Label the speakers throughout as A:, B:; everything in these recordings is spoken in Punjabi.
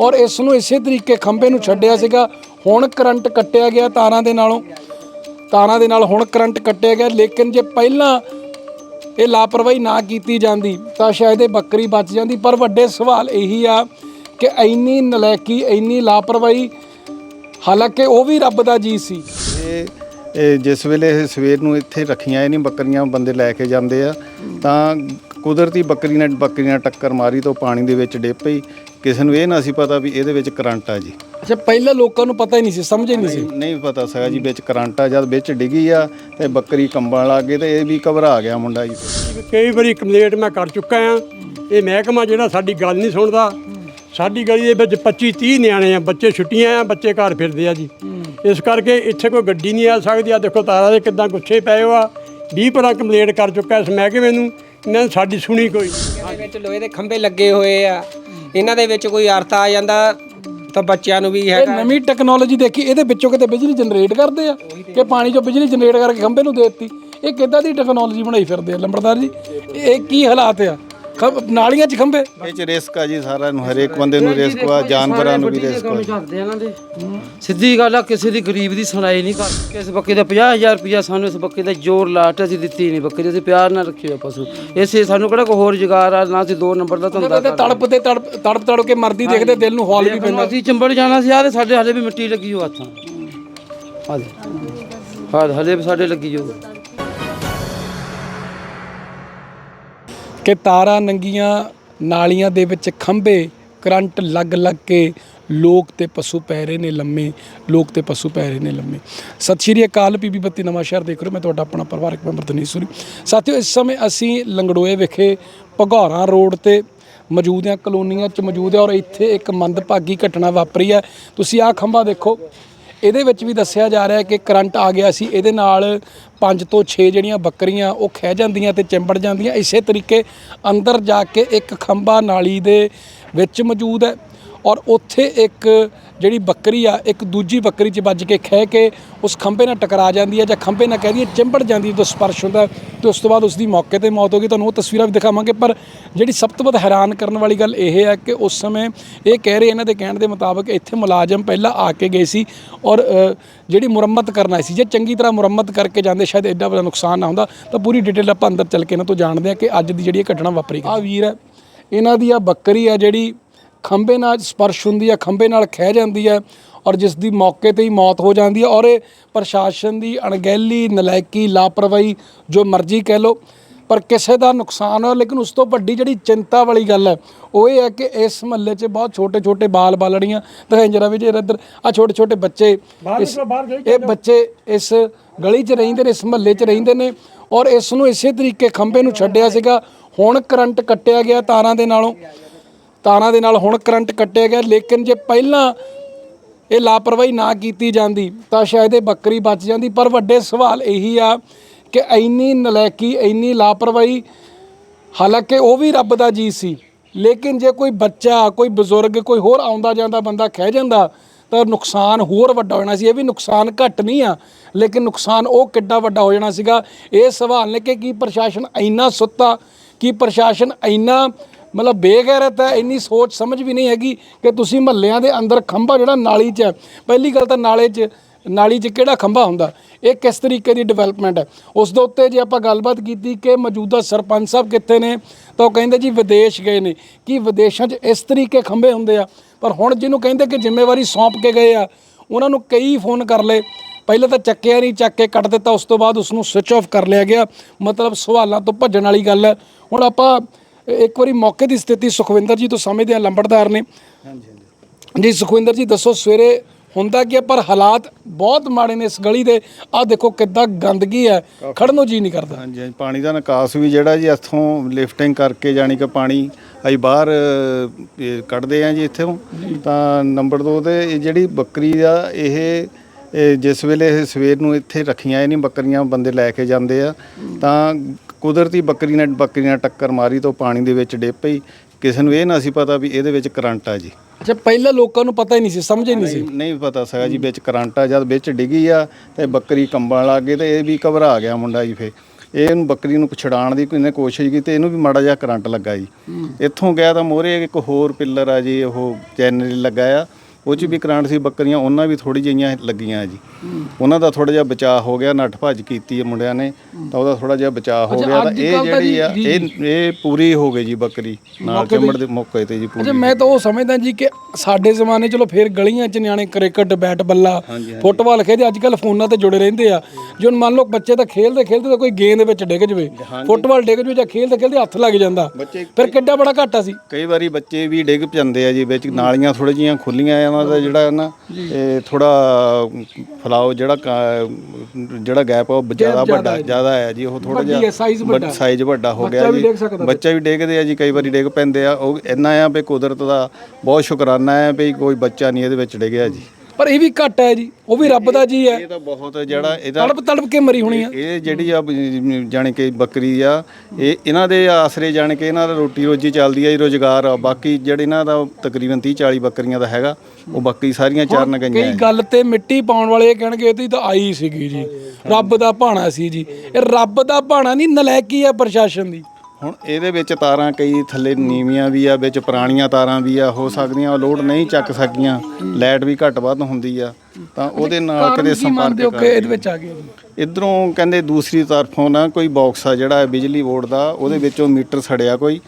A: ਔਰ ਇਸ ਨੂੰ ਇਸੇ ਤਰੀਕੇ ਖੰਭੇ ਨੂੰ ਛੱਡਿਆ ਸੀਗਾ। ਹੁਣ ਕਰੰਟ ਕੱਟਿਆ ਗਿਆ ਤਾਰਾਂ ਦੇ ਨਾਲੋਂ। ਤਾਰਾਂ ਦੇ ਨਾਲ ਹੁਣ ਕਰੰਟ ਕੱਟਿਆ ਗਿਆ, ਲੇਕਿਨ ਜੇ ਪਹਿਲਾਂ ਇਹ ਲਾਪਰਵਾਹੀ ਨਾ ਕੀਤੀ ਜਾਂਦੀ, ਤਾਂ ਸ਼ਾਇਦ ਇਹ ਬੱਕਰੀ ਬਚ ਜਾਂਦੀ। ਪਰ ਵੱਡੇ ਸਵਾਲ ਇਹੀ ਆ ਕਿ ਇੰਨੀ ਨਲਾਇਕੀ ਇੰਨੀ ਲਾਪਰਵਾਹੀ, ਹਾਲਾਂਕਿ ਉਹ ਵੀ ਰੱਬ ਦਾ ਜੀ ਸੀ।
B: ਇਹ ਜਿਸ ਵੇਲੇ ਇਹ ਸਵੇਰ ਨੂੰ ਇੱਥੇ ਰੱਖੀਆਂ ਇਹ ਨਹੀਂ ਬੱਕਰੀਆਂ, ਬੰਦੇ ਲੈ ਕੇ ਜਾਂਦੇ ਆ, ਤਾਂ ਕੁਦਰਤੀ ਬੱਕਰੀ ਨੇ ਬੱਕਰੀਆਂ ਟੱਕਰ ਮਾਰੀ ਤੋਂ ਪਾਣੀ ਦੇ ਵਿੱਚ ਡਿੱਗ ਪਈ। ਕਿਸੇ ਨੂੰ ਇਹ ਨਾ ਸੀ ਪਤਾ ਵੀ ਇਹਦੇ ਵਿੱਚ ਕਰੰਟ ਆ ਜੀ।
A: ਅੱਛਾ ਪਹਿਲਾਂ ਲੋਕਾਂ ਨੂੰ ਪਤਾ ਹੀ ਨਹੀਂ ਸੀ ਸਮਝ ਹੀ ਨਹੀਂ ਸੀ।
B: ਨਹੀਂ ਪਤਾ ਸੀਗਾ ਜੀ ਵਿੱਚ ਕਰੰਟ ਆ ਜਦ ਵਿੱਚ ਡਿੱਗੀ ਆ ਤੇ ਬੱਕਰੀ ਕੰਬਣ ਲੱਗ ਗਈ ਤੇ ਇਹ ਵੀ ਘਬਰਾ ਗਿਆ ਮੁੰਡਾ ਜੀ।
C: ਕਈ ਵਾਰੀ ਕੰਪਲੇਂਟ ਮੈਂ ਕਰ ਚੁੱਕਾ ਆ। ਇਹ ਮਹਿਕਮਾ ਜਿਹੜਾ ਸਾਡੀ ਗੱਲ ਨਹੀਂ ਸੁਣਦਾ। ਸਾਡੀ ਗਲੀ ਦੇ ਵਿੱਚ 25 30 ਨਿਆਣੇ ਆ ਬੱਚੇ ਛੁੱਟੀਆਂ ਆ ਬੱਚੇ ਘਰ ਫਿਰਦੇ ਆ ਜੀ। ਇਸ ਕਰਕੇ ਇੱਥੇ ਕੋਈ ਗੱਡੀ ਨਹੀਂ ਆ ਸਕਦੀ। ਆ ਦੇਖੋ ਤਾਰਾਂ ਦੇ ਕਿੱਦਾਂ ਗੁੱਛੇ ਪਏ ਹੋ ਆ। 20 ਪੜਾ ਕੰਪਲੇਂਟ ਕਰ ਚੁੱਕਾ ਇਸ ਮਹਿਕਮੇ ਨੂੰ। ਇਹਨਾਂ ਨੇ ਸਾਡੀ ਸੁਣੀ ਕੋਈ।
D: ਦੇ ਵਿੱਚ ਲੋਹੇ ਦੇ ਖੰਭੇ ਲੱਗੇ ਹੋਏ ਆ। ਇਹਨਾਂ ਦੇ ਵਿੱਚ ਕੋਈ ਅਰਥ ਆ ਜਾਂਦਾ ਤਾਂ ਬੱਚਿਆਂ ਨੂੰ ਵੀ
A: ਇਹ
D: ਹੈਗਾ।
A: ਨਵੀਂ ਟੈਕਨੋਲੋਜੀ ਦੇਖੀ ਇਹਦੇ ਵਿੱਚੋਂ ਕਿਤੇ ਬਿਜਲੀ ਜਨਰੇਟ ਕਰਦੇ ਆ? ਕਿ ਪਾਣੀ ਚੋਂ ਬਿਜਲੀ ਜਨਰੇਟ ਕਰਕੇ ਖੰਭੇ ਨੂੰ ਦੇ ਦਿੱਤੀ? ਇਹ ਕਿੱਦਾਂ ਦੀ ਟੈਕਨੋਲੋਜੀ ਬਣਾਈ ਫਿਰਦੇ ਆ ਲੰਬੜਦਾਰ ਜੀ? ਇਹ ਕੀ ਹਾਲਾਤ ਆ? ਖੰਭ- ਨਾਲੀਆਂ 'ਚ ਖੰਭੇ?
B: ਇਹ ਚ ਰਿਸਕ ਆ ਜੀ ਸਾਰਿਆਂ ਨੂੰ ਹਰੇਕ ਬੰਦੇ ਨੂੰ ਰਿਸਕ ਆ ਜਾਨਵਰਾਂ ਨੂੰ ਵੀ ਰਿਸਕ ਆ।
E: ਕਰਦੇ ਆ ਇਹਨਾਂ ਦੇ ਸਿੱਧੀ ਗੱਲ ਆ ਕਿਸੇ ਦੀ ਗਰੀਬ ਦੀ ਸੁਣਾਈ ਨਹੀਂ ਕਰ ਕਿਸ ਬੱਕੇ ਦਾ 50000 ਰੁਪਇਆ ਸਾਨੂੰ ਇਸ ਬੱਕੇ ਦਾ ਜ਼ੋਰ ਲਾਟ ਅਸੀਂ ਦਿੱਤੀ ਨਹੀਂ ਬੱਕੇ ਦੇ ਅਸੀਂ ਪਿਆਰ ਨਾਲ ਰੱਖੇ ਹੋਏ ਪਸ਼ੂ। ਇਸੇ ਸਾਨੂੰ ਕਿਹੜਾ ਕੋਈ ਹੋਰ ਜੁਗਾਰ ਆ ਨਾ ਅਸੀਂ ਦੋ ਨੰਬਰ ਦਾ ਧੰਦਾ
A: ਤੇ ਤੜਪ ਤੇ ਤੜਪ ਤੜਪ ਤੜਪ ਕੇ ਮਰਦੀ ਦੇਖਦੇ ਦਿਲ ਨੂੰ ਹੌਲ ਵੀ ਪੈਂਦਾ।
E: ਅਸੀਂ ਚੰਬੜ ਜਾਣਾ ਸੀ ਆ ਤੇ ਸਾਡੇ ਹਲੇ ਵੀ ਮਿੱਟੀ ਲੱਗੀ ਹੋ ਹੱਥਾਂ ਹਾਲੇ ਹਾਂ ਹਲੇ ਵੀ ਸਾਡੇ ਲੱਗੀ ਜੋ
A: ਕਿ ਤਾਰਾਂ ਨੰਗੀਆਂ ਨਾਲੀਆਂ ਦੇ ਵਿੱਚ ਖੰਭੇ, ਕਰੰਟ ਲੱਗ ਲੱਗ ਕੇ ਲੋਕ ਤੇ ਪਸ਼ੂ ਪੈ ਰਹੇ ਨੇ ਲੰਮੇ, ਲੋਕ ਤੇ ਪਸ਼ੂ ਪੈ ਰਹੇ ਨੇ ਲੰਮੇ। ਸਤਿ ਸ਼੍ਰੀ ਅਕਾਲ ਪੀਬੀ ਬੱਤੀ ਨਵਾਂ ਸ਼ਹਿਰ ਦੇਖ ਰਹੇ ਮੈਂ ਤੁਹਾਡਾ ਆਪਣਾ ਪਰਿਵਾਰਕ ਮੈਂਬਰ ਤਨੀਸੂਰੀ ਸਾਥੀਓ, ਇਸ ਸਮੇਂ ਅਸੀਂ ਲੰਗੜੋਏ ਵਿਖੇ ਭਗੌਰਾ ਰੋਡ ਤੇ ਮੌਜੂਦ ਹਾਂ, ਕਲੋਨੀਆਂ 'ਚ ਮੌਜੂਦ ਆ ਔਰ ਇੱਥੇ ਇੱਕ ਮੰਦਭਾਗੀ ਘਟਨਾ ਵਾਪਰੀ ਹੈ। ਤੁਸੀਂ ਆਹ ਖੰਭਾ ਦੇਖੋ। ਇਹਦੇ ਵਿੱਚ ਵੀ ਦੱਸਿਆ ਜਾ ਰਿਹਾ ਕਿ ਕਰੰਟ ਆ ਗਿਆ ਸੀ। ਇਹਦੇ ਨਾਲ 5 ਤੋਂ 6 ਜਿਹੜੀਆਂ ਬੱਕਰੀਆਂ, ਉਹ ਖਹਿ ਜਾਂਦੀਆਂ ਤੇ ਚਿੰਬੜ ਜਾਂਦੀਆਂ। ਇਸੇ ਤਰੀਕੇ ਅੰਦਰ ਜਾ ਕੇ ਇੱਕ ਖੰਭਾ ਨਾਲੀ ਦੇ ਵਿੱਚ ਮੌਜੂਦ ਹੈ। ਔਰ ਉੱਥੇ ਇੱਕ ਜਿਹੜੀ ਬੱਕਰੀ ਆ, ਇੱਕ ਦੂਜੀ ਬੱਕਰੀ 'ਚ ਵੱਜ ਕੇ ਖਹਿ ਕੇ ਉਸ ਖੰਭੇ ਨਾਲ ਟਕਰਾ ਜਾਂਦੀ ਹੈ ਜਾਂ ਖੰਭੇ ਨਾਲ ਕਹਿ ਦਈਏ ਚਿੰਬੜ ਜਾਂਦੀ ਹੈ, ਜਦੋਂ ਸਪਰਸ਼ ਹੁੰਦਾ ਹੈ, ਤੇ ਉਸ ਤੋਂ ਬਾਅਦ ਉਸ ਦੀ ਮੌਕੇ ਤੇ ਮੌਤ ਹੋ ਗਈ। ਤੁਹਾਨੂੰ ਉਹ ਤਸਵੀਰਾਂ ਵੀ ਦਿਖਾਵਾਂਗੇ, ਪਰ ਜਿਹੜੀ ਸਭ ਤੋਂ ਵੱਧ ਹੈਰਾਨ ਕਰਨ ਵਾਲੀ ਗੱਲ ਇਹ ਹੈ ਕਿ ਉਸ ਸਮੇਂ ਇਹ ਕਹਿ ਰਹੇ ਇਹਨਾਂ ਦੇ ਕਹਿਣ ਦੇ ਮੁਤਾਬਕ ਇੱਥੇ ਮੁਲਾਜ਼ਮ ਪਹਿਲਾਂ ਆ ਕੇ ਗਏ ਸੀ ਔਰ ਜਿਹੜੀ ਮੁਰੰਮਤ ਕਰਨਾ ਸੀ ਜੇ ਚੰਗੀ ਤਰ੍ਹਾਂ ਮੁਰੰਮਤ ਕਰਕੇ ਜਾਂਦੇ, ਸ਼ਾਇਦ ਐਡਾ ਵੱਡਾ ਨੁਕਸਾਨ ਨਾ ਹੁੰਦਾ, ਤਾਂ ਪੂਰੀ ਡਿਟੇਲ ਆਪਾਂ ਅੰਦਰ ਚੱਲ ਕੇ ਇਹਨਾਂ ਤੋਂ ਜਾਣਦੇ ਹਾਂ ਕਿ ਅੱਜ ਦੀ ਜਿਹੜੀ ਇਹ ਘਟਨਾ ਵਾਪਰੀ ਆ ਵੀਰ ਹੈ, ਇਹਨਾਂ ਦੀ ਆ ਬੱਕਰੀ ਆ ਜਿਹੜੀ ਖੰਭੇ ਨਾਲ ਸਪਰਸ਼ ਹੁੰਦੀ ਹੈ ਖੰਭੇ ਨਾਲ ਖਹਿ ਜਾਂਦੀ ਹੈ ਔਰ ਜਿਸ ਦੀ ਮੌਕੇ ਤੇ ਹੀ ਮੌਤ ਹੋ ਜਾਂਦੀ ਹੈ ਔਰ ਇਹ ਪ੍ਰਸ਼ਾਸਨ ਦੀ ਅਣਗਹਿਲੀ ਨਲਾਇਕੀ ਲਾਪਰਵਾਹੀ ਜੋ ਮਰਜ਼ੀ ਕਹਿ ਲਓ ਪਰ ਕਿਸੇ ਦਾ ਨੁਕਸਾਨ ਹੋਇਆ ਲੇਕਿਨ ਉਸ ਤੋਂ ਵੱਡੀ ਜਿਹੜੀ ਚਿੰਤਾ ਵਾਲੀ ਗੱਲ ਹੈ ਉਹ ਇਹ ਹੈ ਕਿ ਇਸ ਮਹੱਲੇ 'ਚ ਬਹੁਤ ਛੋਟੇ ਛੋਟੇ ਬਾਲ ਬਾਲੜੀਆਂ ਵੀ ਜੇ ਇੱਧਰ ਆ ਛੋਟੇ ਛੋਟੇ ਬੱਚੇ ਇਸ- ਇਹ ਬੱਚੇ ਇਸ ਗਲੀ 'ਚ ਰਹਿੰਦੇ ਨੇ ਇਸ ਮਹੱਲੇ 'ਚ ਰਹਿੰਦੇ ਨੇ ਔਰ ਇਸ ਨੂੰ ਇਸੇ ਤਰੀਕੇ ਖੰਭੇ ਨੂੰ ਛੱਡਿਆ ਸੀਗਾ ਹੁਣ ਕਰੰਟ ਕੱਟਿਆ ਗਿਆ ਤਾਰਾਂ ਦੇ ਨਾਲੋਂ। ਤਾਰਾਂ ਦੇ ਨਾਲ ਹੁਣ ਕਰੰਟ ਕੱਟਿਆ ਗਿਆ, ਲੇਕਿਨ ਜੇ ਪਹਿਲਾਂ ਇਹ ਲਾਪਰਵਾਹੀ ਨਾ ਕੀਤੀ ਜਾਂਦੀ, ਤਾਂ ਸ਼ਾਇਦ ਇਹ ਬੱਕਰੀ ਬਚ ਜਾਂਦੀ। ਪਰ ਵੱਡੇ ਸਵਾਲ ਇਹੀ ਆ ਕਿ ਇੰਨੀ ਨਲਾਇਕੀ ਇੰਨੀ ਲਾਪਰਵਾਹੀ, ਹਾਲਾਂਕਿ ਉਹ ਵੀ ਰੱਬ ਦਾ ਜੀ ਸੀ, ਲੇਕਿਨ ਜੇ ਕੋਈ ਬੱਚਾ, ਕੋਈ ਬਜ਼ੁਰਗ, ਕੋਈ ਹੋਰ ਆਉਂਦਾ ਜਾਂਦਾ, ਬੰਦਾ ਖਹਿ ਜਾਂਦਾ, ਤਾਂ ਨੁਕਸਾਨ ਹੋਰ ਵੱਡਾ ਹੋ ਜਾਣਾ ਸੀ। ਇਹ ਵੀ ਨੁਕਸਾਨ ਘੱਟ ਨਹੀਂ ਆ, ਲੇਕਿਨ ਨੁਕਸਾਨ ਉਹ ਕਿੱਡਾ ਵੱਡਾ ਹੋ ਜਾਣਾ ਸੀਗਾ। ਇਹ ਸਵਾਲ ਨੇ ਕਿ ਕੀ ਪ੍ਰਸ਼ਾਸਨ ਇੰਨਾ ਸੁੱਤਾ, ਕੀ ਪ੍ਰਸ਼ਾਸਨ ਇੰਨਾ ਮਤਲਬ ਬੇਗੈਰਤ ਹੈ, ਇੰਨੀ ਸੋਚ ਸਮਝ ਵੀ ਨਹੀਂ ਹੈਗੀ ਕਿ ਤੁਸੀਂ ਮਹੱਲਿਆਂ ਦੇ ਅੰਦਰ ਖੰਭਾ ਜਿਹੜਾ ਨਾਲੀ 'ਚ ਹੈ। ਪਹਿਲੀ ਗੱਲ ਤਾਂ ਨਾਲੇ 'ਚ, ਨਾਲੀ 'ਚ ਕਿਹੜਾ ਖੰਭਾ ਹੁੰਦਾ? ਇਹ ਕਿਸ ਤਰੀਕੇ ਦੀ ਡਿਵੈਲਪਮੈਂਟ ਹੈ? ਉਸ ਦੇ ਉੱਤੇ ਜੇ ਆਪਾਂ ਗੱਲਬਾਤ ਕੀਤੀ ਕਿ ਮੌਜੂਦਾ ਸਰਪੰਚ ਸਾਹਿਬ ਕਿੱਥੇ ਨੇ, ਤਾਂ ਉਹ ਕਹਿੰਦੇ ਜੀ ਵਿਦੇਸ਼ ਗਏ ਨੇ। ਕੀ ਵਿਦੇਸ਼ਾਂ 'ਚ ਇਸ ਤਰੀਕੇ ਖੰਭੇ ਹੁੰਦੇ ਆ? ਪਰ ਹੁਣ ਜਿਹਨੂੰ ਕਹਿੰਦੇ ਕਿ ਜ਼ਿੰਮੇਵਾਰੀ ਸੌਂਪ ਕੇ ਗਏ ਆ, ਉਹਨਾਂ ਨੂੰ ਕਈ ਫੋਨ ਕਰ ਲਏ। ਪਹਿਲਾਂ ਤਾਂ ਚੱਕਿਆ ਨਹੀਂ, ਚੱਕ ਕੇ ਕੱਟ ਦਿੱਤਾ, ਉਸ ਤੋਂ ਬਾਅਦ ਉਸ ਨੂੰ ਸਵਿਚ ਆਫ ਕਰ ਲਿਆ ਗਿਆ। ਮਤਲਬ ਸਵਾਲਾਂ ਤੋਂ ਭੱਜਣ ਵਾਲੀ ਗੱਲ ਹੈ। ਹੁਣ ਆਪਾਂ ਇੱਕ ਵਾਰੀ ਮੌਕੇ ਦੀ ਸਥਿਤੀ ਸੁਖਵਿੰਦਰ ਜੀ ਤੋਂ ਸਮਝਦੇ ਆ ਲੰਬੜਦਾਰ ਨੇ। ਜੀ ਸੁਖਵਿੰਦਰ ਜੀ ਦੱਸੋ ਸਵੇਰੇ ਹੁੰਦਾ ਕੀ ਪਰ ਹਾਲਾਤ ਬਹੁਤ ਮਾੜੇ ਨੇ ਇਸ ਗਲੀ ਦੇ। ਆਹ ਦੇਖੋ ਕਿੱਦਾਂ ਗੰਦਗੀ ਹੈ। ਖੜਨ ਨੂੰ ਜੀ ਨਹੀਂ ਕਰਦਾ।
B: ਹਾਂਜੀ ਹਾਂਜੀ, ਪਾਣੀ ਦਾ ਨਿਕਾਸ ਵੀ ਜਿਹੜਾ ਜੀ ਇੱਥੋਂ ਲਿਫਟਿੰਗ ਕਰਕੇ ਜਾਣੀ ਕਿ ਪਾਣੀ ਅਸੀਂ ਬਾਹਰ ਕੱਢਦੇ ਆ ਜੀ ਇੱਥੋਂ। ਤਾਂ ਨੰਬਰ 2 ਤੇ ਇਹ ਜਿਹੜੀ ਬੱਕਰੀ ਆ ਇਹ ਇਹ ਜਿਸ ਵੇਲੇ ਇਹ ਸਵੇਰ ਨੂੰ ਇੱਥੇ ਰੱਖੀਆਂ ਇਹ ਨਹੀਂ ਬੱਕਰੀਆਂ ਬੰਦੇ ਲੈ ਕੇ ਜਾਂਦੇ ਆ। ਤਾਂ ਕੁਦਰਤੀ ਬੱਕਰੀ ਨੇ ਬੱਕਰੀਆਂ ਟੱਕਰ ਮਾਰੀ ਤੋਂ ਪਾਣੀ ਦੇ ਵਿੱਚ ਡਿੱਗ ਪਈ। ਕਿਸੇ ਨੂੰ ਇਹ ਨਾ ਸੀ ਪਤਾ ਵੀ ਇਹਦੇ ਵਿੱਚ ਕਰੰਟ ਆ ਜੀ।
A: ਅੱਛਾ ਪਹਿਲਾਂ ਲੋਕਾਂ ਨੂੰ ਪਤਾ ਹੀ ਨਹੀਂ ਸੀ ਸਮਝ ਹੀ ਨਹੀਂ ਸੀ।
B: ਨਹੀਂ ਪਤਾ ਸੀਗਾ ਜੀ ਵਿੱਚ ਕਰੰਟ ਆ ਜਦ ਵਿੱਚ ਡਿੱਗੀ ਆ ਤੇ ਬੱਕਰੀ ਕੰਬਣ ਲੱਗ ਗਈ ਤੇ ਇਹ ਵੀ ਘਬਰਾ ਗਿਆ ਮੁੰਡਾ ਜੀ ਫੇ ਇਹ ਇਹਨੂੰ ਬੱਕਰੀ ਨੂੰ ਛਡਾਉਣ ਦੀ ਇਹਨੇ ਕੋਸ਼ਿਸ਼ ਕੀਤੀ ਇਹਨੂੰ ਵੀ ਮਾੜਾ ਜਿਹਾ ਕਰੰਟ ਲੱਗਾ ਜੀ। ਇੱਥੋਂ ਗਿਆ ਤਾਂ ਮੋਰੇ ਇੱਕ ਹੋਰ ਪਿੱਲਰ ਆ ਜੀ ਉਹ ਚੈਨਲ ਲੱਗਾ ਆ। ਉਹ 'ਚ ਵੀ ਕਰੰਟ ਸੀ ਬੱਕਰੀਆਂ ਉਹਨਾਂ ਵੀ ਥੋੜੀ ਜਿਹੀਆਂ ਲੱਗੀਆਂ ਜੀ। ਉਹਨਾਂ ਦਾ ਥੋੜਾ ਜਿਹਾ ਬਚਾਅ ਹੋ ਗਿਆ ਨੱਠ ਭੱਜ ਕੀਤੀ ਹੈ ਮੁੰਡਿਆਂ ਨੇ ਤਾਂ ਉਹਦਾ ਥੋੜਾ ਜਿਹਾ ਬਚਾਅ ਹੋ ਗਿਆ। ਤਾਂ ਇਹ ਜਿਹੜੀ ਆ ਇਹ ਇਹ ਪੂਰੀ ਹੋ ਗਈ ਜੀ ਬੱਕਰੀ ਨਾਲ ਚਮੜ ਦੇ ਮੌਕੇ ਤੇ ਜੀ
A: ਅੱਛਾ
B: ਪੂਰੀ
A: ਮੈਂ ਤਾਂ ਉਹ ਸਮਝਦਾ ਜੀ ਕਿ ਸਾਡੇ ਜ਼ਮਾਨੇ ਚਲੋ ਫੇਰ ਗਲੀਆਂ 'ਚ ਨਿਆਣੇ ਕ੍ਰਿਕਟ ਬੈਟ ਬੱਲਾ ਫੁੱਟਬਾਲ ਖੇਡਦੇ ਅੱਜ ਕੱਲ ਫੋਨਾਂ ਤੇ ਜੁੜੇ ਰਹਿੰਦੇ ਆ। ਜੇ ਹੁਣ ਮੰਨ ਲਓ ਬੱਚੇ ਤਾਂ ਖੇਲਦੇ ਖੇਲਦੇ ਤਾਂ ਕੋਈ ਗੇਂਦ ਵਿੱਚ ਡਿੱਗ ਜਵੇ ਫੁੱਟਬਾਲ ਡਿੱਗ ਜਵੇ ਜਾਂ ਖੇਲਦੇ ਖੇਲਦੇ ਹੱਥ ਲੱਗ ਜਾਂਦਾ। ਫਿਰ ਕਿੱਡਾ ਬੜਾ ਘਾਟਾ ਸੀ।
B: ਕਈ ਵਾਰੀ ਬੱਚੇ ਵੀ ਡਿੱਗ ਜਾਂਦੇ ਆ ਜੀ ਵਿੱਚ ਨਾਲੀਆਂ ਥੋੜੀ ਜੀਆਂ ਖੁੱਲੀਆਂ ਉਹਨਾਂ ਦਾ ਜਿਹੜਾ ਨਾ ਇਹ ਥੋੜਾ ਫਲਾਓ ਜਿਹੜਾ ਕਾ- ਜਿਹੜਾ ਗੈਪ ਆ ਉਹ ਜ਼ਿਆਦਾ ਵੱਡਾ ਜ਼ਿਆਦਾ ਹੈ ਜੀ। ਉਹ ਥੋੜਾ
A: ਵੱਡੀ ਹੈ,
B: ਜਿਹਾ
A: size ਵੱਡਾ।
B: ਸਾਈਜ਼ ਵੱਡਾ ਹੋ ਗਿਆ
A: ਵੀ
B: ਜੀ।
A: ਡਿੱਗ ਸਕਦਾ
B: ਬੱਚਾ ਵੀ ਡਿੱਗਦੇ ਆ ਜੀ ਕਈ ਵਾਰੀ ਡਿੱਗ ਪੈਂਦੇ ਆ। ਉਹ ਇੰਨਾ ਆ ਵੀ ਕੁਦਰਤ ਦਾ ਬਹੁਤ ਸ਼ੁਕਰਾਨਾ ਹੈ ਵੀ ਕੋਈ ਬੱਚਾ ਨਹੀਂ ਇਹਦੇ ਵਿੱਚ ਡਿੱਗਿਆ ਜੀ।
A: ਪਰ ਇਹ ਵੀ ਘੱਟ ਹੈ ਜੀ ਉਹ ਵੀ ਰੱਬ ਦਾ ਜੀ ਹੈ।
B: ਇਹ ਤਾਂ ਬਹੁਤ ਜਿਹੜਾ ਇਹਦਾ
A: ਤੜਪ ਤੜਪ ਕੇ ਮਰੀ ਹੋਣੀ ਆ।
B: ਇਹ ਜਿਹੜੀ ਆ ਜਾਣੀ ਕਿ ਬੱਕਰੀ ਆ ਇਹ ਇਹਨਾਂ ਦੇ ਆਸਰੇ ਜਾਣ ਕੇ ਇਹਨਾਂ ਦਾ ਰੋਟੀ ਰੋਜੀ ਚੱਲਦੀ ਆ ਜੀ ਰੋਜ਼ਗਾਰ ਆ। ਬਾਕੀ ਜਿਹੜੇ ਇਹਨਾਂ ਦਾ ਤਕਰੀਬਨ 30 40 ਬੱਕਰੀਆਂ ਦਾ ਹੈਗਾ ਉਹ ਬਾਕੀ ਸਾਰੀਆਂ ਚਰਨ ਗਈਆਂ
A: ਕਈ ਗੱਲ ਤੇ ਮਿੱਟੀ ਪਾਉਣ ਵਾਲੇ ਕਹਿਣਗੇ ਇਹ ਤੇ ਤਾਂ ਆਈ ਸੀਗੀ ਜੀ। ਰੱਬ ਦਾ ਭਾਣਾ ਸੀ ਜੀ। ਇਹ ਰੱਬ ਦਾ ਭਾਣਾ ਨਹੀਂ ਨਲਾਇਕੀ ਆ ਪ੍ਰਸ਼ਾਸਨ ਦੀ।
B: ਹੁਣ ਇਹਦੇ ਵਿੱਚ ਤਾਰਾਂ ਕਈ ਥੱਲੇ ਨੀਵੀਆਂ ਵੀ ਆ ਵਿੱਚ ਪੁਰਾਣੀਆਂ ਤਾਰਾਂ ਵੀ ਆ ਹੋ ਸਕਦੀਆਂ ਉਹ ਲੋਡ ਨਹੀਂ ਚੱਕ ਸਕੀਆਂ ਲਾਈਟ ਵੀ ਘੱਟ ਵੱਧ ਹੁੰਦੀ ਆ। ਤਾਂ ਉਹਦੇ ਨਾਲ ਕਿਤੇ
A: ਕੀ ਮੰਨਦੇ ਹੋ
B: ਸੰਪਰਕ
A: ਇਹਦੇ ਵਿੱਚ ਆ ਜੀ?
B: ਇਧਰੋਂ ਕਹਿੰਦੇ ਦੂਸਰੀ ਤਰਫੋਂ ਨਾ ਕੋਈ ਬਾਕਸ ਆ ਜਿਹੜਾ ਬਿਜਲੀ ਬੋਰਡ ਦਾ ਉਹਦੇ ਵਿੱਚੋਂ ਮੀਟਰ ਸੜਿਆ ਕੋਈ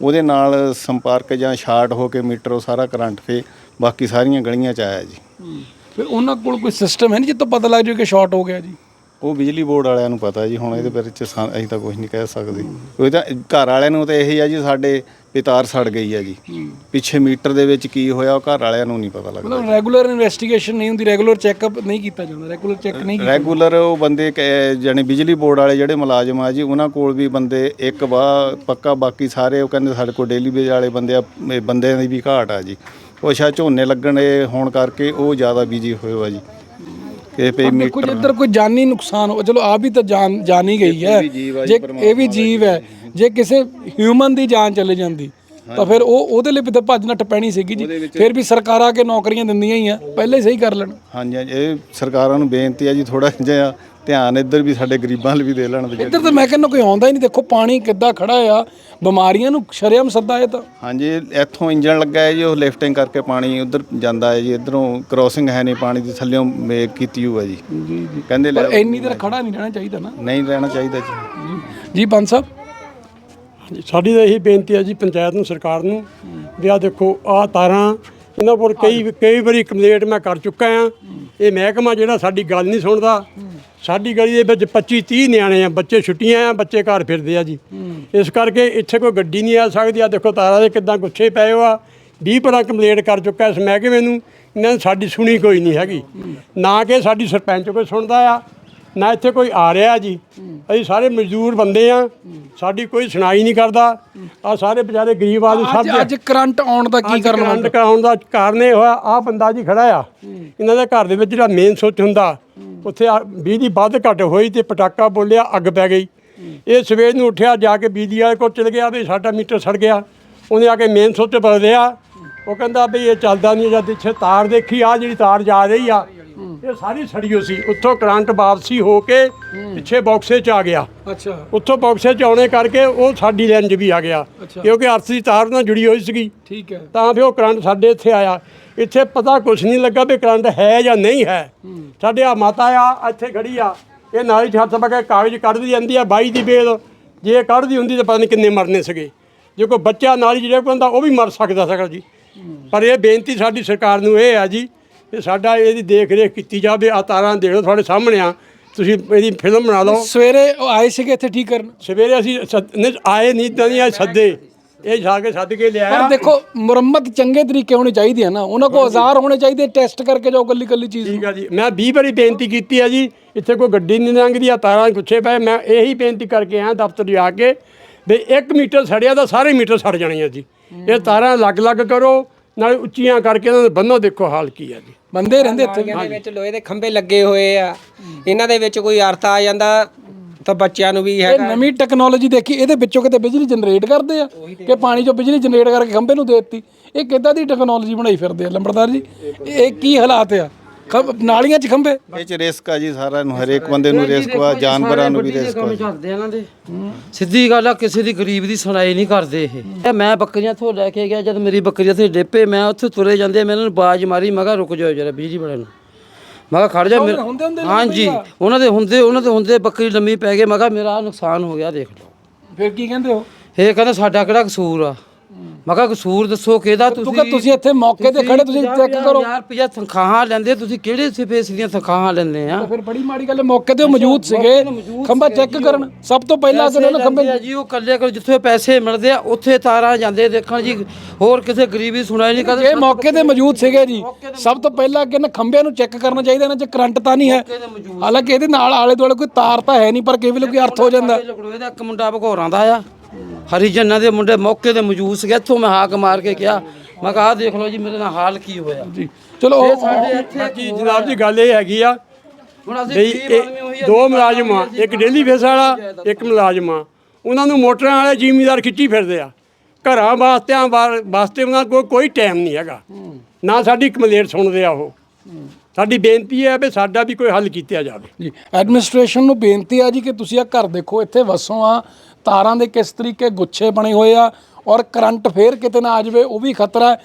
B: ਉਹਦੇ ਨਾਲ ਸੰਪਰਕ ਜਾਂ ਸ਼ਾਰਟ ਹੋ ਕੇ ਮੀਟਰ ਉਹ ਸਾਰਾ ਕਰੰਟ ਫੇ ਬਾਕੀ ਸਾਰੀਆਂ ਗਲੀਆਂ ਚ ਆਇਆ ਜੀ।
A: ਫਿਰ ਉਹਨਾਂ ਕੋਲ ਕੋਈ ਸਿਸਟਮ ਹੈ ਨਹੀਂ ਜਿੱਤੋਂ ਪਤਾ ਲੱਗ ਜਾਵੇ ਕਿ ਸ਼ਾਰਟ ਹੋ ਗਿਆ ਜੀ?
B: ਉਹ ਬਿਜਲੀ ਬੋਰਡ ਵਾਲਿਆਂ ਨੂੰ ਪਤਾ ਜੀ ਹੁਣ ਇਹਦੇ ਬਾਰੇ ਚ ਸਾ- ਅਸੀਂ ਤਾਂ ਕੁਝ ਨਹੀਂ ਕਹਿ ਸਕਦੇ। ਉਹ ਤਾਂ ਘਰ ਵਾਲਿਆਂ ਨੂੰ ਤਾਂ ਇਹੀ ਆ ਜੀ ਸਾਡੇ ਪਿਤਾਰ ਸੜ ਗਈ ਆ ਜੀ। ਪਿੱਛੇ ਮੀਟਰ ਦੇ ਵਿੱਚ ਕੀ ਹੋਇਆ ਉਹ ਘਰ ਵਾਲਿਆਂ ਨੂੰ ਨਹੀਂ ਪਤਾ ਲੱਗਦਾ
A: ਮਤਲਬ ਰੈਗੂਲਰ ਇਨਵੈਸਟੀਗੇਸ਼ਨ ਨਹੀਂ ਹੁੰਦੀ ਰੈਗੂਲਰ ਚੈੱਕਅਪ ਨਹੀਂ ਕੀਤਾ ਜਾਂਦਾ ਰੈਗੂਲਰ ਚੈੱਕ ਨਹੀਂ
B: ਰੈਗੂਲਰ ਉਹ ਬੰਦੇ ਜਾਣੀ ਬਿਜਲੀ ਬੋਰਡ ਵਾਲੇ ਜਿਹੜੇ ਮੁਲਾਜ਼ਮ ਆ ਜੀ ਉਹਨਾਂ ਕੋਲ ਵੀ ਬੰਦੇ ਇੱਕ ਵਾ ਪੱਕਾ ਬਾਕੀ ਸਾਰੇ ਉਹ ਕਹਿੰਦੇ ਸਾਡੇ ਕੋਲ ਡੇਲੀ ਵੇਜ ਵਾਲੇ ਬੰਦੇ ਆ ਇਹ ਬੰਦਿਆਂ ਦੀ ਵੀ ਘਾਟ ਆ ਜੀ। ਉਹ ਸ਼ਾਇਦ ਝੋਨੇ ਲੱਗਣੇ ਹੋਣ ਕਰਕੇ ਉਹ ਜ਼ਿਆਦਾ ਬਿਜ਼ੀ ਹੋਏ ਆ ਜੀ। ਇਹ ਪੇ
A: ਦੇਖੋ ਜੇ ਇੱਧਰ ਕੋਈ ਜਾਨੀ ਨੁਕਸਾਨ ਹੋ ਚਲੋ ਆ ਵੀ ਤਾਂ ਜਾਨ ਜਾਨ ਹੀ। ਗਈ ਹੈ ਜੇ ਇਹ ਵੀ ਜੀਵ ਹੈ। ਜੇ ਕਿਸੇ ਹਿਊਮਨ ਦੀ ਜਾਨ ਚਲੇ ਜਾਂਦੀ ਤਾਂ ਫਿਰ ਉਹ ਉਹਦੇ ਲਈ ਵੀ ਤਾਂ ਭੱਜ ਨੱਠ ਪੈਣੀ ਸੀਗੀ ਜੀ। ਫਿਰ ਵੀ ਸਰਕਾਰਾਂ ਕੇ ਨੌਕਰੀਆਂ ਦਿੰਦੀਆਂ ਹੀ ਆ। ਪਹਿਲੇ ਸਹੀ ਕਰ ਲੈਣ।
B: ਹਾਂਜੀ ਹਾਂਜੀ, ਇਹ ਸਰਕਾਰਾਂ ਨੂੰ ਬੇਨਤੀ ਆ ਜੀ ਥੋੜਾ ਜਿਹਾ ਧਿਆਨ ਇੱਧਰ ਵੀ ਸਾਡੇ ਗਰੀਬਾਂ ਵੱਲ ਵੀ ਦੇ ਲੈਣ ਵਿਚਾਰੇ
A: ਇੱਧਰ ਤਾਂ ਮੈਂ ਕਹਿੰਦਾ ਕੋਈ ਆਉਂਦਾ ਹੀ ਨਹੀਂ ਦੇਖੋ ਪਾਣੀ ਕਿੱਦਾਂ ਖੜਾ ਆ ਬਿਮਾਰੀਆਂ ਨੂੰ ਸ਼ਰੇਆਮ ਸੱਦਾ ਇਹ ਤਾਂ।
B: ਹਾਂਜੀ ਇੱਥੋਂ ਇੰਜਣ ਲੱਗਾ ਹੈ ਜੀ ਉਹ ਲਿਫਟਿੰਗ ਕਰਕੇ ਪਾਣੀ ਉਧਰ ਜਾਂਦਾ ਹੈ ਜੀ ਇਧਰੋਂ ਕ੍ਰੋਸਿੰਗ ਹੈ ਨਹੀਂ ਪਾਣੀ ਦੀ ਥੱਲੇੋਂ ਮੇਕ ਕੀਤੀ ਹੋਈ ਹੈ ਜੀ।
A: ਜੀ ਜੀ।
B: ਕਹਿੰਦੇ ਲੈ
A: ਪਰ ਇੰਨੀ ਦੇਰ ਖੜਾ ਨਹੀਂ ਰਹਿਣਾ ਚਾਹੀਦਾ ਨਾ।
B: ਨਹੀਂ ਰਹਿਣਾ ਚਾਹੀਦਾ ਜੀ।
A: ਜੀ ਪੰਜ ਸਾਹਿਬ।
C: ਸਾਡੀ ਤਾਂ ਇਹੀ ਬੇਨਤੀ ਹੈ ਜੀ ਪੰਚਾਇਤ ਨੂੰ ਸਰਕਾਰ ਨੂੰ ਵੀ ਆ ਦੇਖੋ ਆ ਤਾਰਾਂ ਇਹਨਾਂ ਕੋਲ ਕਈ ਕਈ ਵਾਰੀ ਕੰਪਲੇਂਟ ਮੈਂ ਕਰ ਚੁੱਕਾ ਆ ਇਹ ਮਹਿਕਮਾ ਜਿਹੜਾ ਸਾਡੀ ਗੱਲ ਨਹੀਂ ਸੁਣਦਾ। ਸਾਡੀ ਗਲੀ ਦੇ ਵਿੱਚ 25 30 ਨਿਆਣੇ ਆ ਬੱਚੇ ਛੁੱਟੀਆਂ ਆ ਬੱਚੇ ਘਰ ਫਿਰਦੇ ਆ ਜੀ। ਇਸ ਕਰਕੇ ਇੱਥੇ ਕੋਈ ਗੱਡੀ ਨਹੀਂ ਆ ਸਕਦੀ। ਆ ਦੇਖੋ ਤਾਰਾਂ ਦੇ ਕਿੱਦਾਂ ਗੁੱਛੇ ਪਏ ਹੋ ਆ। 20 ਪਰਾਂ ਕੰਪਲੇਂਟ ਕਰ ਚੁੱਕਾ ਇਸ ਮਹਿਕਮੇ ਨੂੰ। ਇਹਨਾਂ ਨੇ ਸਾਡੀ ਸੁਣੀ ਕੋਈ ਨਹੀਂ ਹੈਗੀ। ਨਾ ਕਿ ਸਾਡੀ ਸਰਪੰਚ ਕੋਈ ਸੁਣਦਾ ਆ। ਨਾ ਇੱਥੇ ਕੋਈ ਆ ਰਿਹਾ ਜੀ। ਅਸੀਂ ਸਾਰੇ ਮਜ਼ਦੂਰ ਬੰਦੇ ਆ। ਸਾਡੀ ਕੋਈ ਸੁਣਾਈ ਨਹੀਂ ਕਰਦਾ। ਆ ਸਾਰੇ ਵਿਚਾਰੇ ਗਰੀਬ ਆਦਮੀ ਸਭ
A: ਅੱਜ ਅੱਜ ਕਰੰਟ ਆਉਣ ਦਾ ਕੀ ਕਾਰਨ
C: ਕਰੰਟ ਕਰਾਉਣ ਦਾ ਕਾਰਨ ਇਹ ਹੋਇਆ ਆ ਬੰਦਾ ਜੀ ਖੜਾ ਆ। ਇਹਨਾਂ ਦੇ ਘਰ ਦੇ ਵਿੱਚ ਜਿਹੜਾ ਮੇਨ ਸੁੱਚ ਹੁੰਦਾ ਉੱਥੇ ਆ ਬਿਜਲੀ ਵੱਧ ਘੱਟ ਹੋਈ ਤੇ ਪਟਾਕਾ ਬੋਲਿਆ ਅੱਗ ਪੈ ਗਈ। ਇਹ ਸਵੇਰ ਨੂੰ ਉੱਠਿਆ ਜਾ ਕੇ ਬਿਜਲੀ ਵਾਲੇ ਕੋਲ ਚਲ ਗਿਆ ਵੀ ਸਾਡਾ ਮੀਟਰ ਸੜ ਗਿਆ। ਉਹਨੇ ਆ ਕੇ ਮੇਨ ਸੁੱਚ ਬਦਲਿਆ। ਉਹ ਕਹਿੰਦਾ ਵੀ ਇਹ ਚੱਲਦਾ ਨਹੀਂ ਜਦ ਇੱਥੇ ਤਾਰ ਦੇਖੀ ਆ ਜਿਹੜੀ ਤਾਰ ਜਾ ਰਹੀ ਆ ਇਹ ਸਾਰੀ ਸੜੀਓ ਸੀ। ਉੱਥੋਂ ਕਰੰਟ ਵਾਪਸੀ ਹੋ ਕੇ ਪਿੱਛੇ ਬਾਕਸੇ ਚ ਆ ਗਿਆ।
A: ਅੱਛਾ।
C: ਉੱਥੋਂ ਬਾਕਸੇ ਚ ਆਉਣੇ ਕਰਕੇ ਉਹ ਸਾਡੀ ਲਾਈਨ 'ਚ ਵੀ ਆ ਗਿਆ। ਕਿਉਂਕਿ ਅਰਥ ਦੀ ਤਾਰ ਨਾਲ ਜੁੜੀ ਹੋਈ ਸੀਗੀ।
A: ਠੀਕ ਹੈ।
C: ਤਾਂ ਫਿਰ ਉਹ ਕਰੰਟ ਸਾਡੇ ਇੱਥੇ ਆਇਆ। ਇੱਥੇ ਪਤਾ ਕੁਝ ਨਹੀਂ ਲੱਗਾ ਵੀ ਕਰੰਟ ਹੈ ਜਾਂ ਨਹੀਂ ਹੈ। ਸਾਡੇ ਆ ਮਾਤਾ ਆ ਇੱਥੇ ਖੜੀ ਆ। ਇਹ ਨਾਲੀ 'ਚ ਹੱਥ ਪਾ ਕੇ ਕਾਗਜ਼ ਕੱਢਦੀ ਜਾਂਦੀ ਆ ਬਾਈ ਦੀ ਬੇਲ। ਜੇ ਕੱਢਦੀ ਹੁੰਦੀ ਤਾਂ ਪਤਾ ਨਹੀਂ ਕਿੰਨੇ ਮਰਨੇ ਸੀਗੇ। ਜੇ ਕੋਈ ਬੱਚਾ ਨਾਲੀ 'ਚ ਜਿਹੜਾ ਹੁੰਦਾ ਉਹ ਵੀ ਮਰ ਸਕਦਾ ਸੀਗਾ ਜੀ। ਪਰ ਇਹ ਬੇਨਤੀ ਸਾਡੀ ਸਰਕਾਰ ਨੂੰ ਇਹ ਆ ਜੀ ਕਿ ਸਾਡਾ ਇਹਦੀ ਦੇਖ ਰੇਖ ਕੀਤੀ ਜਾਵੇ ਆ ਤਾਰਾਂ ਦੇਖ ਲਓ ਤੁਹਾਡੇ ਸਾਹਮਣੇ ਆ। ਤੁਸੀਂ ਇਹਦੀ ਫਿਲਮ ਬਣਾ ਲਓ।
A: ਸਵੇਰੇ ਉਹ ਆਏ ਸੀਗੇ ਇੱਥੇ ਠੀਕ ਕਰਨ?
C: ਸਵੇਰੇ ਅਸੀਂ ਸੱਦ- ਨਹੀਂ, ਆਏ ਨਹੀਂ ਤਾਂ ਨਹੀਂ ਆਏ ਸੱਦੇ। ਇਹ ਜਾ ਕੇ ਸੱਦ ਕੇ ਲਿਆਇਆ।
A: ਪਰ ਦੇਖੋ ਮੁਰੰਮਤ ਚੰਗੇ ਤਰੀਕੇ ਹੋਣੀ ਚਾਹੀਦੀ ਹੈ ਨਾ। ਉਹਨਾਂ ਕੋਲ ਔਜ਼ਾਰ ਹੋਣੇ ਚਾਹੀਦੇ ਟੈਸਟ ਕਰਕੇ ਜਾਓ ਕੱਲੀ ਕੱਲੀ ਚੀਜ਼
C: ਠੀਕ ਆ ਜੀ। ਮੈਂ 20 ਵਾਰੀ ਬੇਨਤੀ ਕੀਤੀ ਹੈ ਜੀ ਇੱਥੇ ਕੋਈ ਗੱਡੀ ਨਹੀਂ ਲੰਘਦੀ ਆ ਤਾਰਾਂ ਗੁੱਛੇ ਪਏ। ਮੈਂ ਇਹੀ ਬੇਨਤੀ ਕਰਕੇ ਆਇਆ ਦਫ਼ਤਰ ਜਾ ਕੇ ਵੀ 1 ਮੀਟਰ ਸੜਿਆ ਤਾਂ ਸਾਰੇ ਮੀਟਰ ਸੜ ਜਾਣੇ ਆ ਜੀ। ਇਹ ਤਾਰਾਂ ਅਲੱਗ-ਅਲੱਗ ਕਰੋ ਨਾਲ ਉੱਚੀਆਂ ਕਰਕੇ ਇਹਨਾਂ ਦੇ ਬੰਨੋ ਦੇਖੋ ਹਾਲ ਕੀ ਆ ਜੀ।
A: ਬੰਦੇ ਰਹਿੰਦੇ ਇੱਥੇ।
D: ਨਾਲੀਆਂ ਦੇ ਵਿੱਚ ਲੋਹੇ ਦੇ ਖੰਭੇ ਲੱਗੇ ਹੋਏ ਆ। ਇਹਨਾਂ ਦੇ ਵਿੱਚ ਕੋਈ ਅਰਥ ਆ ਜਾਂਦਾ ਤਾਂ ਬੱਚਿਆਂ ਨੂੰ ਵੀ
A: ਇਹ
D: ਹੈਗਾ।
A: ਨਵੀਂ ਟੈਕਨੋਲੋਜੀ ਦੇਖੀ ਇਹਦੇ ਵਿੱਚੋਂ ਕਿਤੇ ਬਿਜਲੀ ਜਨਰੇਟ ਕਰਦੇ ਆ? ਕਿ ਪਾਣੀ ਚੋਂ ਬਿਜਲੀ ਜਨਰੇਟ ਕਰਕੇ ਖੰਭੇ ਨੂੰ ਦੇ ਦਿੱਤੀ? ਇਹ ਕਿੱਦਾਂ ਦੀ ਟੈਕਨੋਲੋਜੀ ਬਣਾਈ ਫਿਰਦੇ ਆ ਲੰਬੜਦਾਰ ਜੀ? ਇਹ ਕੀ ਹਾਲਾਤ ਆ? ਖੰ- ਨਾਲੀਆਂ 'ਚ ਖੰਭੇ?
B: ਇਹ ਚ ਰਿਸਕ ਆ ਜੀ ਸਾਰਿਆਂ ਨੂੰ ਹਰੇਕ ਬੰਦੇ ਨੂੰ ਰਿਸਕ ਆ ਜਾਨਵਰਾਂ ਨੂੰ ਵੀ ਰਿਸਕ ਆ
E: ਇਹਨਾਂ ਦੇ। ਸਿੱਧੀ ਗੱਲ ਆ ਕਿਸੇ ਦੀ ਗਰੀਬ ਦੀ ਸੁਣਾਈ ਨਹੀਂ ਕਰਦੇ ਇਹ। ਇਹ ਮੈਂ ਬੱਕਰੀਆਂ ਤੋਂ ਲੈ ਕੇ ਗਿਆ ਜਦ ਮੇਰੀ ਬੱਕਰੀਆਂ ਤੇ ਡੇਪੇ ਮੈਂ ਉੱਥੇ ਤੁਰੇ ਜਾਂਦੇ ਮੈਂ ਇਹਨਾਂ ਨੂੰ ਬਾਜ ਮਾਰੀ ਮੈਂ ਕਿਹਾ ਰੁਕ ਜਾਓ ਜਰਾ ਬਿਜਲੀ ਵਾਲੇ ਨੂੰ। ਮੈਂ ਕਿਹਾ ਖੜ ਜਾ ਮੇਰਾ ਹਾਂਜੀ ਉਹਨਾਂ ਦੇ ਹੁੰਦੇ ਉਹਨਾਂ ਦੇ ਹੁੰਦੇ ਬੱਕਰੀ ਲੰਮੀ ਪੈ ਗਏ ਮੈਂ ਕਿਹਾ ਮੇਰਾ ਆਹ ਨੁਕਸਾਨ ਹੋ ਗਿਆ ਦੇਖ ਲਓ।
A: ਫਿਰ ਕੀ ਕਹਿੰਦੇ ਹੋ?
E: ਇਹ ਕਹਿੰਦਾ ਸਾਡਾ ਕਿਹੜਾ ਕਸੂਰ ਆ? ਮੈਂ ਕਿਹਾ ਕਸੂਰ ਦੱਸੋ ਕਿਹਦਾ
A: ਤੂੰ ਕਿ ਤੁਸੀਂ ਇੱਥੇ ਮੌਕੇ ਤੇ ਖੜੇ ਤੁਸੀਂ ਚੈੱਕ ਕਰੋ।
E: ਯਾਰ ਰੁਪਇਆ ਤਨਖਾਹਾਂ ਲੈਂਦੇ ਤੁਸੀਂ ਕਿਹੜੇ ਸਿਫੇਸ ਦੀਆਂ ਤਨਖਾਹਾਂ ਲੈਂਦੇ ਆ?
A: ਫਿਰ ਬੜੀ ਮਾੜੀ ਗੱਲ ਮੌਕੇ ਤੇ ਉਹ ਮੌਜੂਦ ਸੀਗੇ। ਖੰਭਾ ਚੈੱਕ ਕਰਨ। ਸਭ ਤੋਂ ਪਹਿਲਾਂ ਉਹਨਾਂ ਖੰਭੇ
E: ਜੀ ਉਹ ਕੱਲੇ ਕੋਲ ਜਿੱਥੇ ਪੈਸੇ ਮਿਲਦੇ ਆ ਉੱਥੇ ਤਾਰਾਂ ਜਾਂਦੇ ਦੇਖਣ ਜੀ। ਹੋਰ ਕਿਸੇ ਗਰੀਬੀ ਸੁਣਾਈ ਨਹੀਂ ਕਰਦੇ
A: ਇਹ ਮੌਕੇ ਤੇ ਮੌਜੂਦ ਸੀਗੇ ਜੀ। ਸਭ ਤੋਂ ਪਹਿਲਾਂ ਕਿ ਨਾ ਖੰਭਿਆਂ ਨੂੰ ਚੈੱਕ ਕਰਨਾ ਚਾਹੀਦਾ ਇਹਨਾਂ 'ਚ ਕਰੰਟ ਤਾਂ ਨਹੀਂ ਹੈ। ਹਾਲਾਂਕਿ ਇਹਦੇ ਨਾਲ ਆਲੇ ਦੁਆਲੇ ਕੋਈ ਤਾਰ ਤਾਂ ਹੈ ਨਹੀਂ ਪਰ ਕਈ ਵੇਲੇ ਕੋਈ ਅਰਥ ਹੋ ਜਾਂਦਾ।
E: ਲਕੜੋਏ ਦਾ ਇੱਕ ਮੁੰਡਾ ਭਗੌਰਾਂ ਦਾ ਆ। ਹਰੀਜਨਾਂ ਦੇ ਮੁੰਡੇ ਮੌਕੇ ਤੇ ਮੌਜੂਦ ਸੀਗੇ ਇੱਥੋਂ ਮੈਂ ਹਾਕ ਮਾਰ ਕੇ ਕਿਹਾ ਮੈਂ ਕਿਹਾ ਆਹ ਦੇਖ ਲਓ ਜੀ ਮੇਰੇ ਨਾਲ ਹਾਲ ਕੀ ਹੋਇਆ।
A: ਜੀ ਚਲੋ
E: ਸਾਡੇ ਇੱਥੇ
C: ਬਾਕੀ ਜਨਾਬ ਜੀ ਗੱਲ ਇਹ ਹੈਗੀ ਆ
E: ਹੁਣ ਅਸੀਂ ਗਰੀਬ ਆਦਮੀ ਆ,
C: ਦੋ ਮੁਲਾਜ਼ਮ ਆ ਇੱਕ ਡੇਲੀ ਫੇਸ ਵਾਲਾ ਇੱਕ ਮੁਲਾਜ਼ਮ ਆ। ਉਹਨਾਂ ਨੂੰ ਮੋਟਰਾਂ ਵਾਲੇ ਜ਼ਿਮੀਦਾਰ ਖਿੱਚੀ ਫਿਰਦੇ ਆ। ਘਰਾਂ ਵਾਸਤਿਆਂ ਵਾ- ਵਾਸਤੇ ਉਹਨਾਂ ਕੋਲ ਕੋਈ ਟਾਈਮ ਨਹੀਂ ਹੈਗਾ। ਨਾ ਸਾਡੀ ਕੰਪਲੇਂਟ ਸੁਣਦੇ ਆ ਉਹ। ਸਾਡੀ ਬੇਨਤੀ ਹੈ ਵੀ ਸਾਡਾ ਵੀ ਕੋਈ ਹੱਲ ਕੀਤਾ ਜਾਵੇ।
A: ਜੀ ਐਡਮਿਨਿਸਟ੍ਰੇਸ਼ਨ ਨੂੰ ਬੇਨਤੀ ਆ ਜੀ ਕਿ ਤੁਸੀਂ ਆ ਘਰ ਦੇਖੋ ਇੱਥੇ ਵਸੋਂ ਆ ਤਾਰਾਂ ਦੇ ਕਿਸ ਤਰੀਕੇ ਗੁੱਛੇ ਬਣੇ ਹੋਏ ਆ ਔਰ ਕਰੰਟ ਫੇਰ ਕਿਤੇ ਨਾ ਆ ਜਾਵੇ, ਉਹ ਵੀ ਖਤਰਾ ਹੈ।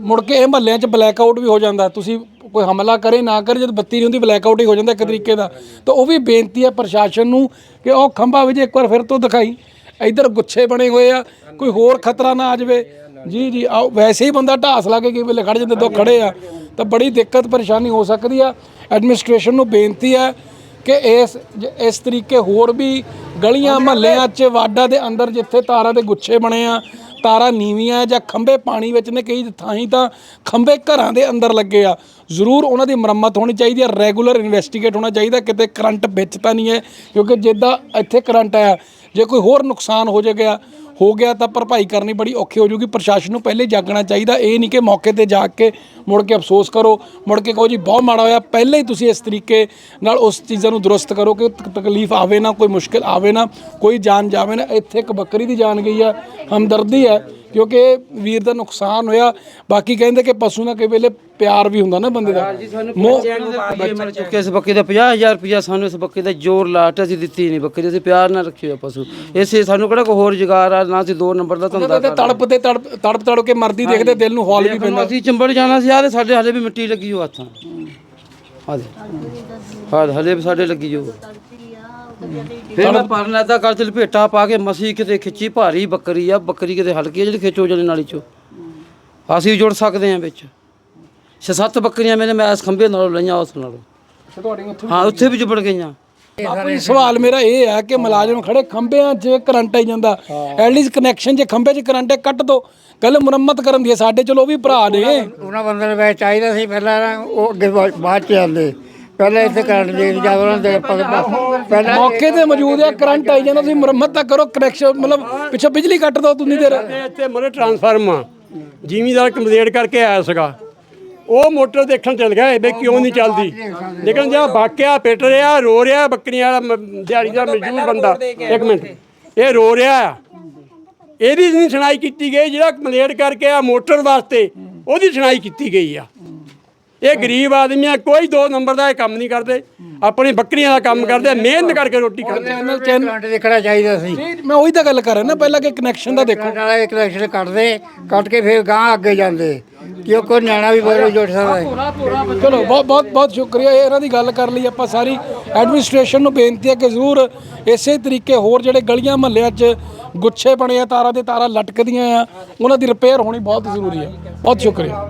A: ਮੁੜ ਕੇ ਇਹ ਮਹੱਲਿਆਂ 'ਚ ਬਲੈਕ ਆਊਟ ਵੀ ਹੋ ਜਾਂਦਾ। ਤੁਸੀਂ ਕੋਈ ਹਮਲਾ ਕਰੇ ਨਾ ਕਰੇ, ਜਦ ਬੱਤੀ ਨਹੀਂ ਹੁੰਦੀ ਬਲੈਕ ਆਊਟ ਹੀ ਹੋ ਜਾਂਦਾ ਇੱਕ ਤਰੀਕੇ ਦਾ। ਤਾਂ ਉਹ ਵੀ ਬੇਨਤੀ ਹੈ ਪ੍ਰਸ਼ਾਸਨ ਨੂੰ ਕਿ ਉਹ ਖੰਭਾ ਵੀ ਜੇ ਇੱਕ ਵਾਰ ਫਿਰ ਤੋਂ ਦਿਖਾਈ। ਇੱਧਰ ਗੁੱਛੇ ਬਣੇ ਹੋਏ ਆ, ਕੋਈ ਹੋਰ ਖਤਰਾ ਨਾ ਆ ਜਾਵੇ। ਜੀ ਜੀ, ਆਓ, ਵੈਸੇ ਹੀ ਬੰਦਾ ਢਾਸ ਲਾ ਕੇ ਕਈ ਵੇਲੇ ਖੜ ਜਾਂਦੇ, ਦੋ ਖੜੇ ਆ। ਤਾਂ ਬੜੀ ਦਿੱਕਤ ਪਰੇਸ਼ਾਨੀ ਹੋ ਸਕਦੀ ਆ। ਐਡਮਿਨਿਸਟ੍ਰੇਸ਼ਨ ਨੂੰ ਬੇਨਤੀ ਹੈ ਕਿ ਇਸ ਇਸ ਤਰੀਕੇ ਹੋਰ ਵੀ ਗਲੀਆਂ ਮਹੱਲਿਆਂ 'ਚ ਵਾਰਡਾਂ ਦੇ ਅੰਦਰ ਜਿੱਥੇ ਤਾਰਾਂ ਦੇ ਗੁੱਛੇ ਬਣੇ ਆ ਤਾਰਾਂ ਨੀਵੀਆਂ ਜਾਂ ਖੰਭੇ ਪਾਣੀ ਵਿੱਚ ਨੇ ਕਈ ਥਾਈਂ ਤਾਂ ਖੰਭੇ ਘਰਾਂ ਦੇ ਅੰਦਰ ਲੱਗੇ ਆ। ਜ਼ਰੂਰ ਉਹਨਾਂ ਦੀ ਮੁਰੰਮਤ ਹੋਣੀ ਚਾਹੀਦੀ ਹੈ ਰੈਗੂਲਰ ਇਨਵੈਸਟੀਗੇਟ ਹੋਣਾ ਚਾਹੀਦਾ ਕਿਤੇ ਕਰੰਟ ਵਿੱਚ ਤਾਂ ਨਹੀਂ ਹੈ ਕਿਉਂਕਿ ਜਿੱਦਾਂ ਇੱਥੇ ਕਰੰਟ ਆਇਆ ਜੇ ਕੋਈ ਹੋਰ ਨੁਕਸਾਨ ਹੋ ਜਾਏਗਾ ਹੋ ਗਿਆ ਤਾਂ ਭਰਪਾਈ ਕਰਨੀ ਬੜੀ ਔਖੀ ਹੋ ਜੂਗੀ। ਪ੍ਰਸ਼ਾਸਨ ਨੂੰ ਪਹਿਲੇ ਜਾਗਣਾ ਚਾਹੀਦਾ। ਇਹ ਨਹੀਂ ਕਿ ਮੌਕੇ ਤੇ ਜਾ ਕੇ ਮੁੜ ਕੇ ਅਫਸੋਸ ਕਰੋ, ਮੁੜ ਕੇ ਕਹੋ ਜੀ ਬਹੁਤ ਮਾੜਾ ਹੋਇਆ। ਪਹਿਲਾਂ ਹੀ ਤੁਸੀਂ ਇਸ ਤਰੀਕੇ ਨਾਲ ਉਸ ਚੀਜ਼ਾਂ ਨੂੰ ਦਰੁਸਤ ਕਰੋ ਕਿ ਤਕਲੀਫ ਆਵੇ ਨਾ, ਕੋਈ ਮੁਸ਼ਕਲ ਆਵੇ ਨਾ, ਕੋਈ ਜਾਨ ਜਾਵੇ ਨਾ। ਇੱਥੇ ਇੱਕ ਬੱਕਰੀ ਦੀ ਜਾਨ ਗਈ ਆ ਹਮਦਰਦੀ ਹੈ। ਕਿਉਂਕਿ ਵੀਰ ਦਾ ਨੁਕਸਾਨ ਹੋਇਆ ਬਾਕੀ ਕਹਿੰਦੇ ਕਿ ਪਸ਼ੂ ਨਾਲ ਕਈ ਵੇਲੇ ਪਿਆਰ ਵੀ ਹੁੰਦਾ ਨਾ ਬੰਦੇ ਦਾ। ਮੋਹ
E: ਬੱਚੇ ਚੁੱਕੇ ਇਸ ਬੱਕੇ ਦਾ 50000 ਰੁਪਇਆ ਸਾਨੂੰ ਇਸ ਬੱਕੇ ਦਾ ਜ਼ੋਰ ਲਾਟ ਅਸੀਂ ਦਿੱਤੀ ਨਹੀਂ ਬੱਕਰੀ ਅਸੀਂ ਪਿਆਰ ਨਾਲ ਰੱਖੀ ਹੋਇਆ ਪਸ਼ੂ। ਇਸੇ ਸਾਨੂੰ ਕਿਹੜਾ ਕੋਈ ਹੋਰ ਜੁਗਾਰ ਆ ਨਾ ਅਸੀਂ ਦੋ ਨੰਬਰ ਦਾ ਧੰਦਾ
A: ਤੇ ਤੜਪ ਤੇ ਤੜਪ ਤੜਪ ਤੜਪ ਕੇ ਮਰਦੀ ਦੇਖਦੇ ਦਿਲ ਨੂੰ ਹੌਲ ਵੀ
E: ਪੈਂਦਾ। ਅਸੀਂ ਚੰਬੜ ਜਾਣਾ ਸੀ ਆ ਤੇ ਸਾਡੇ ਹਲੇ ਵੀ ਮਿੱਟੀ ਲੱਗੀ ਹੋ ਹੱਥਾਂ ਆ ਦੇ ਹਾਂ ਹਲੇ ਵੀ ਸਾਡੇ ਲੱਗੀ ਜੋ ਫਿਰ ਮੈਂ ਪਰਨਾ ਦਾ ਗੱਲ ਚ ਲਪੇਟਾ ਪਾ ਕੇ ਮਸੀ ਕਿਤੇ ਖਿੱਚੀ ਭਾਰੀ ਬੱਕਰੀ ਆ ਬੱਕਰੀ ਕਿਤੇ ਹਲਕੀ ਆ ਜਿਹੜੀ ਖਿੱਚੋ ਜਲੇ ਨਾਲੀ ਚੋਂ। ਅਸੀਂ ਵੀ ਜੁੜ ਸਕਦੇ ਆ ਵਿੱਚ। ਛੇ ਸੱਤ ਬੱਕਰੀਆਂ ਮੇਰੇ ਮੈਂ ਇਸ ਖੰਭੇ ਨਾਲੋਂ ਲਈਆਂ ਉਸ ਨਾਲੋਂ।
A: ਤੁਹਾਡੀ ਉੱਥੇ
E: ਹਾਂ ਉੱਥੇ ਵੀ ਜੁੜ ਗਈਆਂ।
A: ਜੀ ਸਵਾਲ ਮੇਰਾ ਇਹ ਹੈ ਕਿ ਮੁਲਾਜ਼ਮ ਖੜੇ ਖੰਭਿਆਂ 'ਚ ਕਰੰਟ ਆਈ ਜਾਂਦਾ। ਐਟਲੀਸਟ ਕਨੈਕਸ਼ਨ 'ਚ ਖੰਭੇ 'ਚ ਕਰੰਟ ਹੈ ਕੱਟ ਦੋ। ਗੱਲ ਮੁਰੰਮਤ ਕਰਨ ਦੀ ਹੈ ਸਾਡੇ ਚਲੋ ਉਹ ਵੀ ਭਰਾ ਨੇ।
F: ਉਹਨਾਂ ਬੰਦੇ ਨੂੰ ਵੈਸੇ ਚਾਹੀਦਾ ਸੀ ਪਹਿਲਾਂ ਉਹ ਅੱਗੇ ਬਾਅਦ ਚ ਆਉਂਦੇ। ਪਹਿਲਾਂ ਇੱਥੇ ਕਰੰਟ ਦੇ ਜਾਂ ਉਹਨਾਂ ਦੇ ਪ- ਪਹਿਲਾਂ
A: ਮੌਕੇ ਤੇ ਮੌਜੂਦ ਹੈ ਕਰੰਟ ਆਈ ਜਾਂਦਾ ਤੁਸੀਂ ਮੁਰੰਮਤ ਤਾਂ ਕਰੋ ਕਨੈਕਸ਼ਨ ਮਤਲਬ ਪਿੱਛੋਂ ਬਿਜਲੀ ਕੱਟ ਦੋ ਤੁਸੀਂ ਦੇਰ
C: ਇੱਥੇ ਮੋਰੇ ਟਰਾਂਸਫਾਰਮ ਆ। ਜ਼ਿਮੀਦਾਰ ਕੰਪਲੇਂਟ ਕਰਕੇ ਆਇਆ ਸੀਗਾ। ਉਹ ਮੋਟਰ ਦੇਖਣ ਚੱਲ ਗਿਆ ਇਹ ਵੀ ਕਿਉਂ ਨਹੀਂ ਚੱਲਦੀ? ਲੇਕਿਨ ਜਿਹੜਾ ਵਾਕਿਆ ਪਿੱਟ ਰਿਹਾ ਰੋ ਰਿਹਾ ਬੱਕਰੀਆਂ ਵਾਲਾ ਮ- ਦਿਹਾੜੀ ਦਾ ਮਜ਼ਦੂਰ ਬੰਦਾ। ਇੱਕ ਮਿੰਟ। ਇਹ ਰੋ ਰਿਹਾ ਆ। ਇਹਦੀ ਨਹੀਂ ਸੁਣਾਈ ਕੀਤੀ ਗਈ ਜਿਹੜਾ ਕੰਪਲੇਂਟ ਕਰਕੇ ਆ ਮੋਟਰ ਵਾਸਤੇ ਉਹਦੀ ਸੁਣਾਈ ਕੀਤੀ ਗਈ ਆ। ਇਹ ਗਰੀਬ ਆਦਮੀ ਆ ਕੋਈ ਦੋ ਨੰਬਰ ਦਾ ਇਹ ਕੰਮ ਨਹੀਂ ਕਰਦੇ। ਆਪਣੀ ਬੱਕਰੀਆਂ ਦਾ ਕੰਮ ਕਰਦੇ ਆ, ਮਿਹਨਤ ਕਰਕੇ ਰੋਟੀ ਖਾਂਦੇ। ਆ।
F: ਕਰੰਟ ਦੇਖਣਾ ਚਾਹੀਦਾ ਸੀ।
A: ਨਹੀਂ, ਮੈਂ ਉਹੀ ਤਾਂ ਗੱਲ ਕਰ ਰਿਹਾ ਨਾ ਪਹਿਲਾਂ ਕਿ ਕਨੈਕਸ਼ਨ ਦਾ ਦੇਖੋ।
F: ਵਾਲਾ ਇੱਕ ਕਨੈਕਸ਼ਨ ਕੱਟਦੇ ਕੱਟ ਕੇ ਫਿਰ ਗਾਂ ਅੱਗੇ ਜਾਂਦੇ। ਕਿਉਂ ਕੋਈ ਨਿਆਣਾ ਵੀ ਬੋਲ ਜੁੜ ਸਕਦਾ ਹੈ
A: ਚਲੋ ਬਹੁਤ ਬਹੁਤ ਬਹੁਤ ਸ਼ੁਕਰੀਆ। ਇਹ ਇਹਨਾਂ ਦੀ ਗੱਲ ਕਰ ਲਈ ਆਪਾਂ ਸਾਰੀ ਐਡਮਿਨਿਸਟ੍ਰੇਸ਼ਨ ਨੂੰ ਬੇਨਤੀ ਹੈ ਕਿ ਜ਼ਰੂਰ ਇਸੇ ਤਰੀਕੇ ਹੋਰ ਜਿਹੜੇ ਗਲੀਆਂ ਮਹੱਲਿਆਂ 'ਚ ਗੁੱਛੇ ਬਣੇ ਆ ਤਾਰਾਂ ਦੇ ਤਾਰਾਂ ਲਟਕਦੀਆਂ ਆ ਉਹਨਾਂ ਦੀ ਰਿਪੇਅਰ ਹੋਣੀ ਬਹੁਤ ਜ਼ਰੂਰੀ ਹੈ। ਬਹੁਤ ਸ਼ੁਕਰੀਆ।